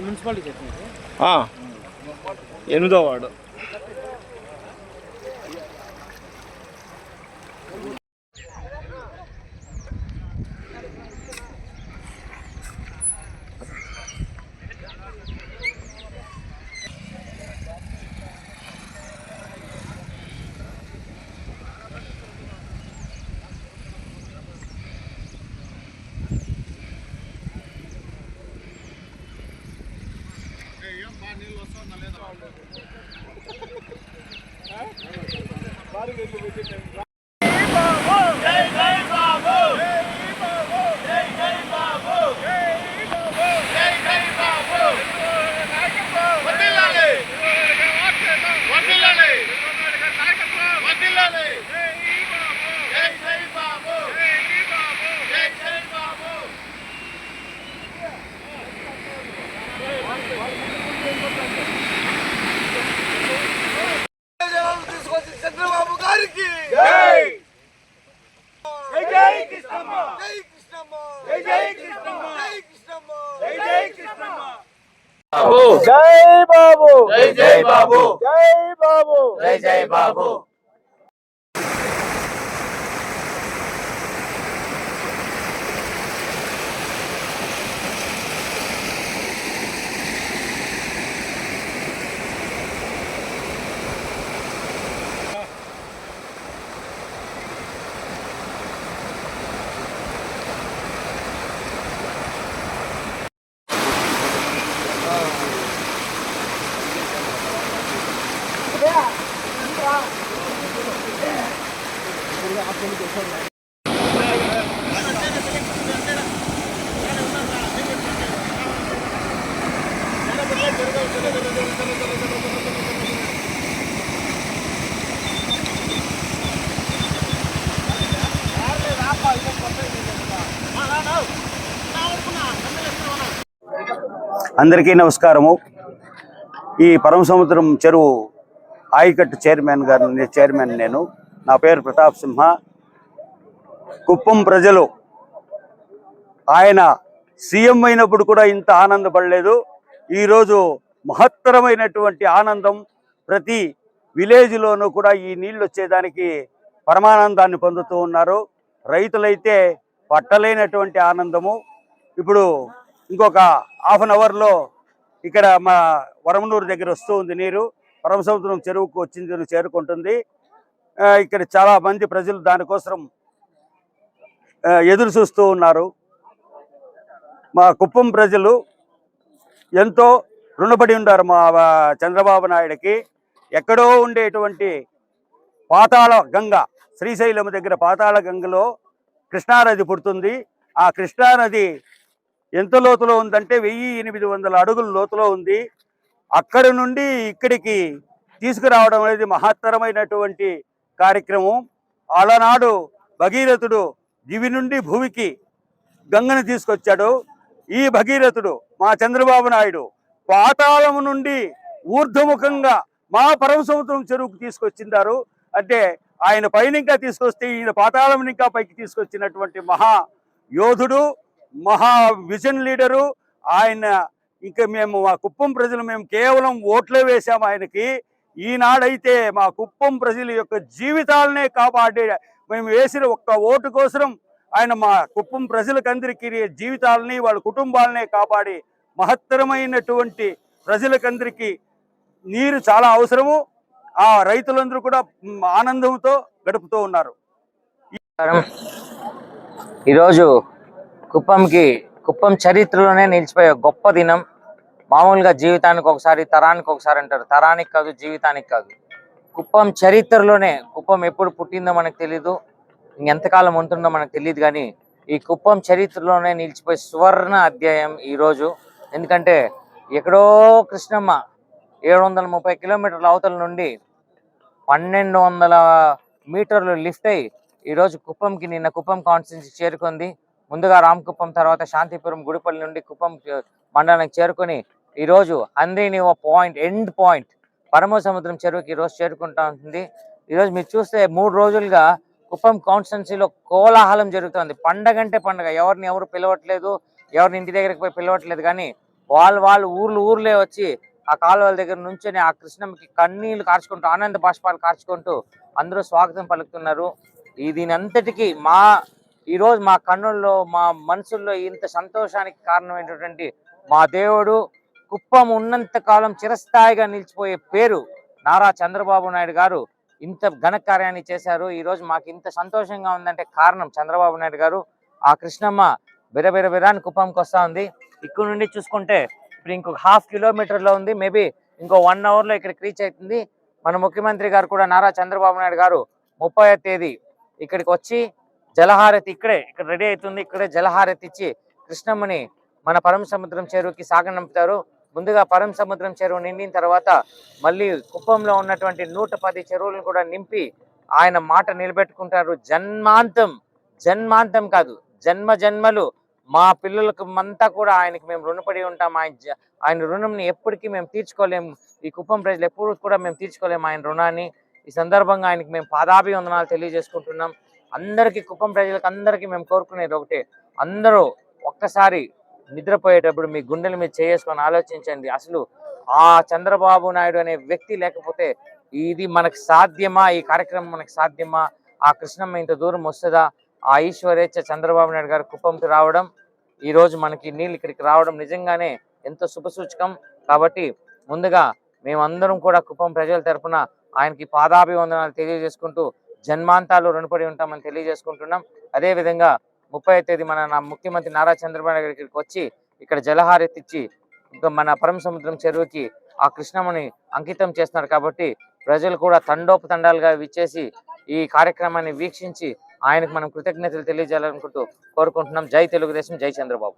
Municipality చెప్పింది ఆ, ఎనిమిదో వార్డు తీసుకొచ్చి జై కృష్ణమ్మ. జై కృష్ణమ్మ. జై కృష్ణమ్మ. జై కృష్ణమ్మ. జై కృష్ణమ్మ. జై బాబు. జై జై బాబు. జై బాబు. జై జై బాబు. అందరికీ నమస్కారము. ఈ పరమ సముద్రం చెరువు ఆయకట్టు చైర్మన్ గారు చైర్మన్ నేను. నా పేరు ప్రతాప్ సింహ. కుప్పం ప్రజలు. ఆయన సీఎం అయినప్పుడు కూడా ఇంత ఆనందపడలేదు. ఈరోజు మహత్తరమైనటువంటి ఆనందం ప్రతి విలేజ్లోనూ కూడా ఈ నీళ్ళు వచ్చేదానికి పరమానందాన్ని పొందుతూ ఉన్నారు. రైతులైతే పట్టలేనటువంటి ఆనందము. ఇప్పుడు ఇంకొక హాఫ్ అన్ అవర్లో ఇక్కడ మా వరమనూరు దగ్గర వస్తూ ఉంది నీరు. పరమసముద్రం చెరువుకు వచ్చింది చేరుకుంటుంది. ఇక్కడ చాలా మంది ప్రజలు దానికోసం ఎదురు చూస్తూ ఉన్నారు. మా కుప్పం ప్రజలు ఎంతో రుణపడి ఉన్నారు మా చంద్రబాబు నాయుడికి. ఎక్కడో ఉండేటువంటి పాతాళ గంగ శ్రీశైలం దగ్గర పాతాళ గంగలో కృష్ణానది పుడుతుంది. ఆ కృష్ణానది ఎంత లోతులో ఉందంటే వెయ్యి ఎనిమిది వందల అడుగుల లోతులో ఉంది. అక్కడి నుండి ఇక్కడికి తీసుకురావడం అనేది మహత్తరమైనటువంటి కార్యక్రమం అలనాడు భగీరథుడు దివి నుండి భూమికి గంగను తీసుకొచ్చాడు. ఈ భగీరథుడు మా చంద్రబాబు నాయుడు పాతాళము నుండి ఊర్ధ్వముఖంగా మా పరమ సముద్రం చెరువుకు తీసుకొచ్చిందారు. అంటే ఆయన పైన ఇంకా తీసుకొస్తే ఈయన పాతాళం ఇంకా పైకి తీసుకొచ్చినటువంటి మహా యోధుడు మహా విజన్ లీడరు. ఆయన ఇంకా మేము మా కుప్పం ప్రజలు మేము కేవలం ఓట్లే వేశాము ఆయనకి. ఈనాడైతే మా కుప్పం ప్రజల యొక్క జీవితాలనే కాపాడే మేము వేసిన ఒక్క ఓటు కోసం ఆయన మా కుప్పం ప్రజలకందరికీ జీవితాలని వాళ్ళ కుటుంబాలనే కాపాడి మహత్తరమైనటువంటి ప్రజలకందరికీ నీరు చాలా అవసరము. ఆ రైతులందరూ కూడా ఆనందంతో గడుపుతూ ఉన్నారు. ఈరోజు కుప్పంకి కుప్పం చరిత్రలోనే నిలిచిపోయే గొప్ప దినం. మామూలుగా జీవితానికి ఒకసారి తరానికి ఒకసారి అంటారు. తరానికి కాదు జీవితానికి కాదు. కుప్పం చరిత్రలోనే కుప్పం ఎప్పుడు పుట్టిందో మనకు తెలీదు. ఇంకెంతకాలం ఉంటుందో మనకు తెలియదు కానీ ఈ కుప్పం చరిత్రలోనే నిలిచిపోయే సువర్ణ అధ్యాయం ఈరోజు. ఎందుకంటే ఎక్కడో కృష్ణమ్మ ఏడు వందల ముప్పై కిలోమీటర్ల అవతల నుండి పన్నెండు వందల మీటర్లు లిఫ్ట్ అయ్యి ఈరోజు కుప్పంకి నిన్న కుప్పం కాన్స్టిట్యూన్సీ చేరుకుంది. ముందుగా రామకుప్పం తర్వాత శాంతిపురం గుడిపల్లి నుండి కుప్పం మండలానికి చేరుకొని ఈరోజు అందిని ఓ point end point. Parama Samudram చెరువుకి ఈరోజు చేరుకుంటా ఉంటుంది. ఈరోజు మీరు చూస్తే మూడు రోజులుగా కుప్పం కాన్స్టెన్సీలో కోలాహలం జరుగుతుంది. పండగ అంటే పండగ. ఎవరిని ఎవరు పిలవట్లేదు ఎవరిని ఇంటి దగ్గరికి పోయి పిలవట్లేదు కానీ వాళ్ళు వాళ్ళు ఊర్లు ఊర్లే వచ్చి ఆ కాలువల దగ్గర నుంచొని ఆ కృష్ణమ్మకి కన్నీళ్ళు కార్చుకుంటూ ఆనంద బాష్పాలు కార్చుకుంటూ అందరూ స్వాగతం పలుకుతున్నారు. ఈ దీని మా ఈరోజు మా కన్నుల్లో మా మనసుల్లో ఇంత సంతోషానికి కారణమైనటువంటి మా దేవుడు కుప్పం ఉన్నంత కాలం చిరస్థాయిగా నిలిచిపోయే పేరు నారా చంద్రబాబు నాయుడు గారు ఇంత ఘన కార్యాన్ని చేశారు. ఈ రోజు మాకు ఇంత సంతోషంగా ఉందంటే కారణం చంద్రబాబు నాయుడు గారు. ఆ కృష్ణమ్మ బిరబిర బిరాని కుప్పంకి వస్తూ ఉంది. ఇక్కడ నుండి చూసుకుంటే ఇప్పుడు ఇంకొక హాఫ్ కిలోమీటర్లో ఉంది. మేబీ ఇంకో వన్ అవర్లో రీచ్ అవుతుంది. మన ముఖ్యమంత్రి గారు కూడా నారా చంద్రబాబు నాయుడు గారు ముప్పై తేదీ ఇక్కడికి వచ్చి జలహారతి ఇక్కడే ఇక్కడ రెడీ అవుతుంది. ఇక్కడే జలహారతి ఇచ్చి కృష్ణమ్మని మన పరమ సముద్రం చెరువుకి సాగనంపుతారు. ముందుగా పరం సముద్రం చెరువు నిండిన తర్వాత మళ్ళీ కుప్పంలో ఉన్నటువంటి నూట పది చెరువులను కూడా నింపి ఆయన మాట నిలబెట్టుకుంటారు. జన్మాంతం జన్మాంతం కాదు జన్మ జన్మలు. మా పిల్లలకు అంతా కూడా ఆయనకి మేము రుణపడి ఉంటాం. ఆయన ఆయన రుణంని ఎప్పటికీ మేము తీర్చుకోలేము ఈ కుప్పం ప్రజలు ఎప్పుడు కూడా మేము తీర్చుకోలేము ఆయన రుణాన్ని. ఈ సందర్భంగా ఆయనకి మేము పాదాభివందనాలు తెలియజేసుకుంటున్నాం. అందరికీ కుప్పం ప్రజలకు అందరికీ మేము కోరుకునేది ఒకటే. అందరూ ఒక్కసారి నిద్రపోయేటప్పుడు మీ గుండెల మీద చేసుకొని ఆలోచించండి. అసలు ఆ చంద్రబాబు నాయుడు అనే వ్యక్తి లేకపోతే ఇది మనకు సాధ్యమా? ఈ కార్యక్రమం మనకు సాధ్యమా? ఆ కృష్ణమ్మ ఇంత దూరం వస్తుందా? ఆ ఈశ్వరేచ్ఛ చంద్రబాబు నాయుడు గారు కుప్పంకి రావడం ఈ రోజు మనకి నీళ్ళు ఇక్కడికి రావడం నిజంగానే ఎంతో శుభసూచకం కాబట్టి ముందుగా మేమందరం కూడా కుప్పం ప్రజల తరపున ఆయనకి పాదాభివందనాలు తెలియజేసుకుంటూ జన్మాంతాలు రుణపడి ఉంటామని తెలియజేసుకుంటున్నాం. అదే విధంగా ముప్పై తేదీ మన ముఖ్యమంత్రి నారా చంద్రబాబు నాయుడు ఇక్కడికి వచ్చి ఇక్కడ జలహారతి ఇచ్చి మన పరమ సముద్రం చెరువుకి ఆ కృష్ణమ్మని అంకితం చేస్తున్నారు కాబట్టి ప్రజలు కూడా తండోపతండాలుగా విచ్చేసి ఈ కార్యక్రమాన్ని వీక్షించి ఆయనకు మనం కృతజ్ఞతలు తెలియజేయాలనుకుంటూ కోరుకుంటున్నాం. జై తెలుగుదేశం జై చంద్రబాబు.